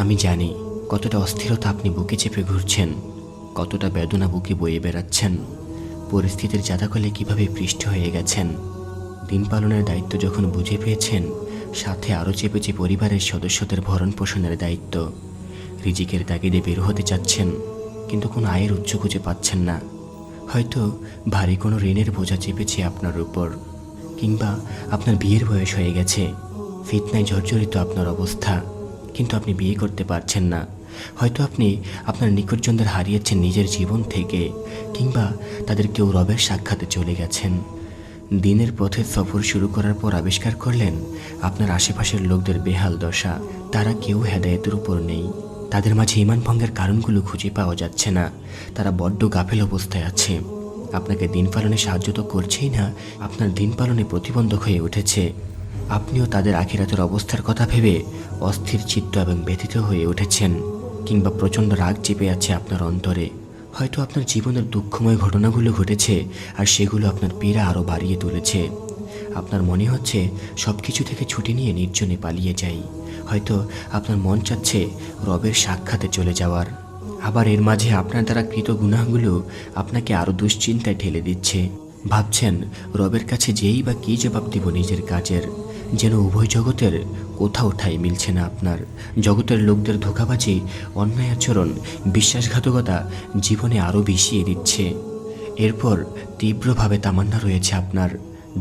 আমি জানি কতটা অস্থিরতা আপনি বুকে চেপে ঘুরছেন, কতটা বেদনা বুকে বয়ে বেড়াচ্ছেন, পরিস্থিতির জাদাকলে কীভাবে পৃষ্ঠ হয়ে গেছেন। দিন পালনের দায়িত্ব যখন বুঝে পেয়েছেন, সাথে আরও চেপেছে পরিবারের সদস্যদের ভরণ পোষণের দায়িত্ব। রিজিকের তাগিদে বের হতে চাচ্ছেন, কিন্তু কোনো আয়ের উচ্চ খুঁজে পাচ্ছেন না। হয়তো ভারী কোনো ঋণের বোঝা চেপেছে আপনার উপর, কিংবা আপনার বিয়ের বয়স হয়ে গেছে, ফিতনায় জর্জরিত আপনার অবস্থা। কিন্তু আপনি বিয়ে করতে পারছেন না। হয়তো আপনি আপনার নিকটজনদের হারিয়েছেন নিজের জীবন থেকে, কিংবা তাদের কেউ রবের সাক্ষাতে চলে গেছেন। দিনের পথে সফর শুরু করার পর আবিষ্কার করলেন, আপনার আশেপাশের লোকদের বেহাল দশা। তারা কেউ হেদায়েতের উপর নেই। তাদের মাঝে ইমান ভঙ্গের কারণগুলো খুঁজে পাওয়া যাচ্ছে না। তারা বড্ড গাফেল অবস্থায় আছে। আপনাকে দিন পালনে সাহায্য তো করছেই না, আপনার দিন পালনে প্রতিবন্ধক হয়ে উঠেছে। আপনিও তাদের আখিরাতের অবস্থার কথা ভেবে অস্থির চিত্ত এবং ব্যথিত হয়ে উঠেছেন, কিংবা প্রচণ্ড রাগ চেপে আছে আপনার অন্তরে। হয়তো আপনার জীবনের দুঃখময় ঘটনাগুলো ঘটেছে আর সেগুলো আপনার পীড়া আরও বাড়িয়ে তুলেছে। আপনার মনে হচ্ছে সব কিছু থেকে ছুটি নিয়ে নির্জনে পালিয়ে যাই। হয়তো আপনার মন চাচ্ছে রবের সাক্ষাতে চলে যাওয়ার। আবার এর মাঝে আপনার দ্বারা কৃত গুনাহগুলো আপনাকে আরও দুশ্চিন্তায় ঠেলে দিচ্ছে। ভাবছেন, রবের কাছে যেই বা কী জবাব দিব নিজের কাজের? যেন উভয় জগতের কোথাও ঠাই মিলছে না আপনার। জগতের লোকদের ধোকাবাজি, অন্যায় আচরণ, বিশ্বাসঘাতকতা জীবনে আরও বিষিয়ে দিচ্ছে। এরপর তীব্রভাবে তামান্না রয়েছে আপনার।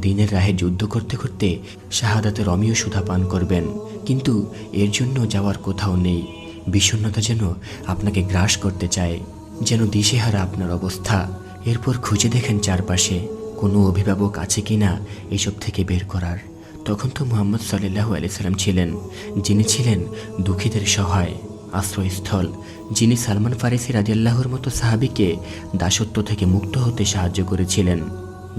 দিনের রাহে যুদ্ধ করতে করতে শাহাদাতের অমীয় সুধা পান করবেন। কিন্তু এর জন্য যাওয়ার কোথাও নেই। বিষণ্ণতা যেন আপনাকে গ্রাস করতে চায়, যেন দিশেহারা আপনার অবস্থা। এরপর খুঁজে দেখেন চারপাশে, কোনো অভিভাবক আছে কি না এসব থেকে বের করার। তখন তো মোহাম্মদ সাল্লাহু আলিয়াল্লাম ছিলেন, যিনি ছিলেন দুঃখীদের সহায়, আশ্রয়স্থল, যিনি সালমান ফারিসি রাজিয়াল্লাহর মতো সাহাবিকে দাসত্ব থেকে মুক্ত হতে সাহায্য করেছিলেন,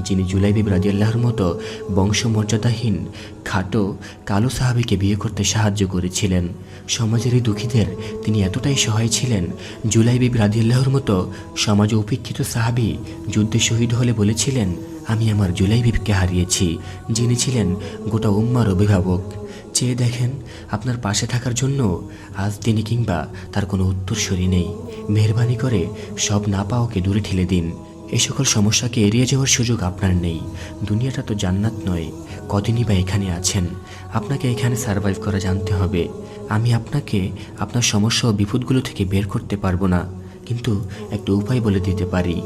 যিনি জুলাইবিব রাজিয়াল্লাহর মতো বংশমর্যাদাহীন, খাটো, কালো সাহাবিকে বিয়ে করতে সাহায্য করেছিলেন। সমাজের এই দুঃখীদের তিনি এতটাই সহায় ছিলেন জুলাইবিব রাজিয়াল্লাহর মতো সমাজে উপেক্ষিত সাহাবি যুদ্ধে শহীদ হলে বলেছিলেন আমি আমার জুলাই জুলাইবিবকে হারিয়েছি, যিনি ছিলেন গোটা উম্মার অভিভাবক। চেয়ে দেখেন, আপনার পাশে থাকার জন্য আজ তিনি কিংবা তার কোনো উত্তরসূরি নেই। মেহরবানি করে সব না পাওয়াকে দূরে ঠেলে দিন। এই সকল সমস্যাকে এড়িয়ে যাওয়ার সুযোগ আপনার নেই। দুনিয়াটা তো জান্নাত নয়, কদিনই বা এখানে আছেন। আপনাকে এখানে সার্ভাইভ করা জানতে হবে। আমি আপনাকে আপনার সমস্যা ও বিপদগুলো থেকে বের করতে পারব না, কিন্তু একটা উপায় বলে দিতে পারি।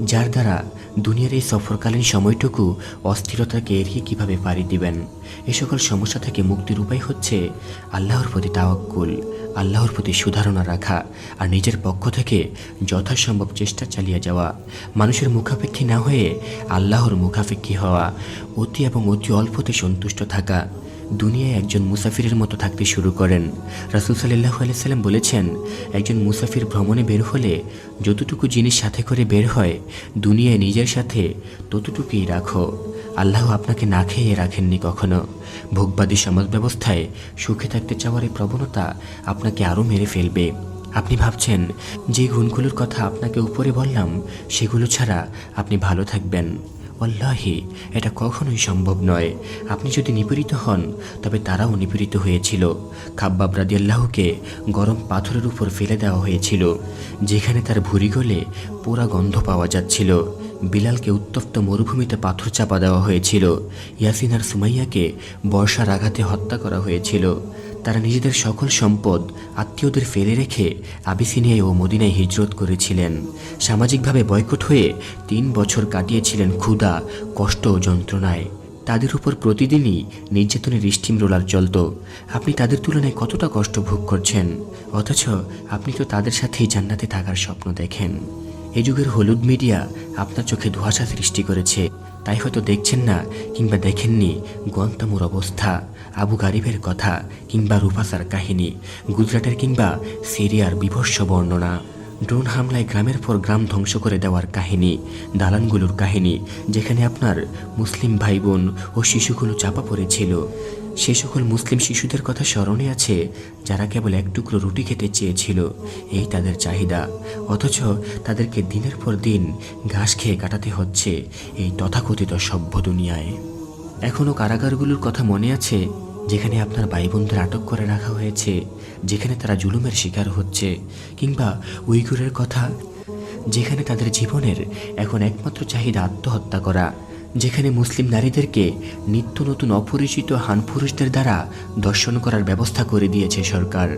যার দ্বারা দুনিয়ার এই সফরকালীন সময়টুকু অস্থিরতাকে এড়িয়ে কীভাবে পাড়ি দিবেন? এ সকল সমস্যা থেকে মুক্তির উপায় হচ্ছে আল্লাহর প্রতি তাওয়াক্কুল, আল্লাহর প্রতি সুধারণা রাখা আর নিজের পক্ষ থেকে যথাসম্ভব চেষ্টা চালিয়ে যাওয়া। মানুষের মুখাপেক্ষী না হয়ে আল্লাহর মুখাপেক্ষী হওয়া, অতি এবং অতি অল্পতে সন্তুষ্ট থাকা। দুনিয়ায় একজন মুসাফিরের মতো থাকতে শুরু করেন। রাসুল সাল্লাহ আলাইসাল্লাম বলেছেন, একজন মুসাফির ভ্রমণে বের হলে যতটুকু জিনিস সাথে করে বের হয়, দুনিয়ায় নিজের সাথে ততটুকুই রাখো। আল্লাহ আপনাকে না খেয়ে রাখেননি কখনো। ভোগবাদী সমাজ ব্যবস্থায় সুখে থাকতে চাওয়ার এই প্রবণতা আপনাকে আরও মেরে ফেলবে। আপনি ভাবছেন, যে গুণগুলোর কথা আপনাকে উপরে বললাম, সেগুলো ছাড়া আপনি ভালো থাকবেন। অল্লাহি এটা কখনোই সম্ভব নয়। আপনি যদি নিপীড়িত হন, তবে তারাও নিপীড়িত হয়েছিল। খাব্বাব রাদিয়াল্লাহকে গরম পাথরের উপর ফেলে দেওয়া হয়েছিল, যেখানে তার ভুরি গলে পোড়া গন্ধ পাওয়া যাচ্ছিল। বিলালকে উত্তপ্ত মরুভূমিতে পাথর চাপা দেওয়া হয়েছিল। ইয়াসিন আর সুমাইয়াকে বর্ষার আঘাতে হত্যা করা হয়েছিল। তারা নিজেদের সকল সম্পদ আত্মীয়দের ফেলে রেখে আবিসিনিয়ায় ও মদিনায় হিজরত করেছিলেন। সামাজিকভাবে বয়কট হয়ে তিন বছর কাটিয়েছিলেন ক্ষুধা, কষ্ট ও যন্ত্রণায়। তাদের উপর প্রতিদিনই নির্যাতনের স্টিম রোলার চলত। আপনি তাদের তুলনায় কতটা কষ্ট ভোগ করছেন? অথচ আপনি তো তাদের সাথেই জান্নাতে থাকার স্বপ্ন দেখেন। এই যুগের হলুদ মিডিয়া আপনার চোখে ধোঁয়াশা সৃষ্টি করেছে। তাই হয়তো দেখছেন না কিংবা দেখেননি গন্তামুর অবস্থা, আবু গারিবের কথা কিংবা রুফাসার কাহিনী, গুজরাটের কিংবা সিরিয়ার বিভৎস বর্ণনা। ড্রোন হামলায় গ্রামের পর গ্রাম ধ্বংস করে দেওয়ার কাহিনী, দালানগুলোর কাহিনী, যেখানে আপনার মুসলিম ভাই বোন ও শিশুগুলো চাপা পড়েছিল। সে সকল মুসলিম শিশুদের কথা স্মরণে আছে, যারা কেবল এক টুকরো রুটি খেতে চেয়েছিল। এই তাদের চাহিদা। অথচ তাদেরকে দিনের পর দিন ঘাস খেয়ে কাটাতে হচ্ছে এই তথাকথিত সভ্য দুনিয়ায়। এখনও কারাগারগুলোর কথা মনে আছে, যেখানে আপনার ভাই বোনদের আটক করে রাখা হয়েছে, যেখানে তারা জুলুমের শিকার হচ্ছে, কিংবা উইগুরের কথা, যেখানে তাদের জীবনের এখন একমাত্র চাহিদা আত্মহত্যা করা যেখানে মুসলিম নারীদেরকে নিত্য নতুন অপরিচিত হান পুরুষদের দ্বারা দর্শন করার ব্যবস্থা করে দিয়েছে সরকার।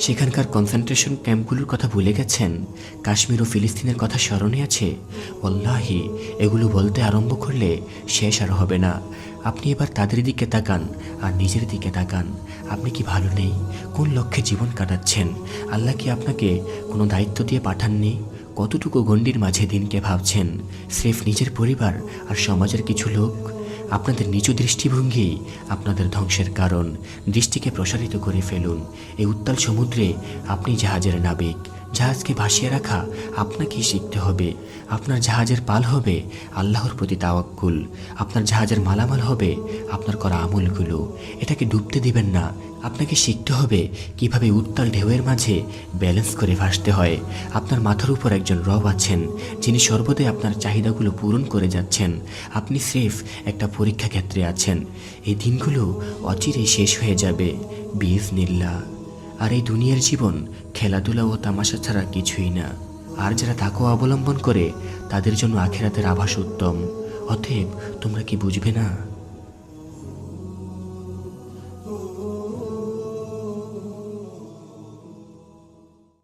সেখানকার কনসেন্ট্রেশন ক্যাম্পগুলোর কথা ভুলে গেছেন? কাশ্মীর ও ফিলিস্তিনের কথা স্মরণে আছে? ওল্লাহি এগুলো বলতে আরম্ভ করলে শেষ আর হবে না। আপনি এবার তাদের দিকে তাকান আর নিজের দিকে তাকান। আপনি কি ভালো নেই? কোন লক্ষ্যে জীবন কাটাচ্ছেন? আল্লাহ কি আপনাকে কোনো দায়িত্ব দিয়ে পাঠাননি? কতটুকু গণ্ডির মাঝে দিনকে ভাবছেন? স্রেফ নিজের পরিবার আর সমাজের কিছু লোক? আপনাদের নিচু দৃষ্টিভঙ্গি আপনাদের ধ্বংসের কারণ। দৃষ্টিকে প্রসারিত করে ফেলুন। এই উত্তাল সমুদ্রে আপনি জাহাজের নাবিক। জাহাজকে ভাসিয়ে রাখা আপনাকেই শিখতে হবে। আপনার জাহাজের পাল হবে আল্লাহর প্রতি তাওয়াক্কুল। আপনার জাহাজের মালামাল হবে আপনার করা আমলগুলো। এটাকে ডুবতে দিবেন না। আপনাকে শিখতে হবে কীভাবে উত্তাল ঢেউয়ের মাঝে ব্যালেন্স করে ভাসতে হয়। আপনার মাথার উপর একজন রব আছেন, যিনি সর্বদাই আপনার চাহিদাগুলো পূরণ করে যাচ্ছেন। আপনি স্রেফ একটা পরীক্ষা ক্ষেত্রে আছেন। এই দিনগুলো অচিরেই শেষ হয়ে যাবে। বিজ নিল্লা আর এই দুনিয়ার জীবন খেলাধুলা ও তামাশা ছাড়া কিছুই না। আর যারা তাকেও অবলম্বন করে, তাদের জন্য আখেরাতের আভাস উত্তম। অতএব তোমরা কি বুঝবে না?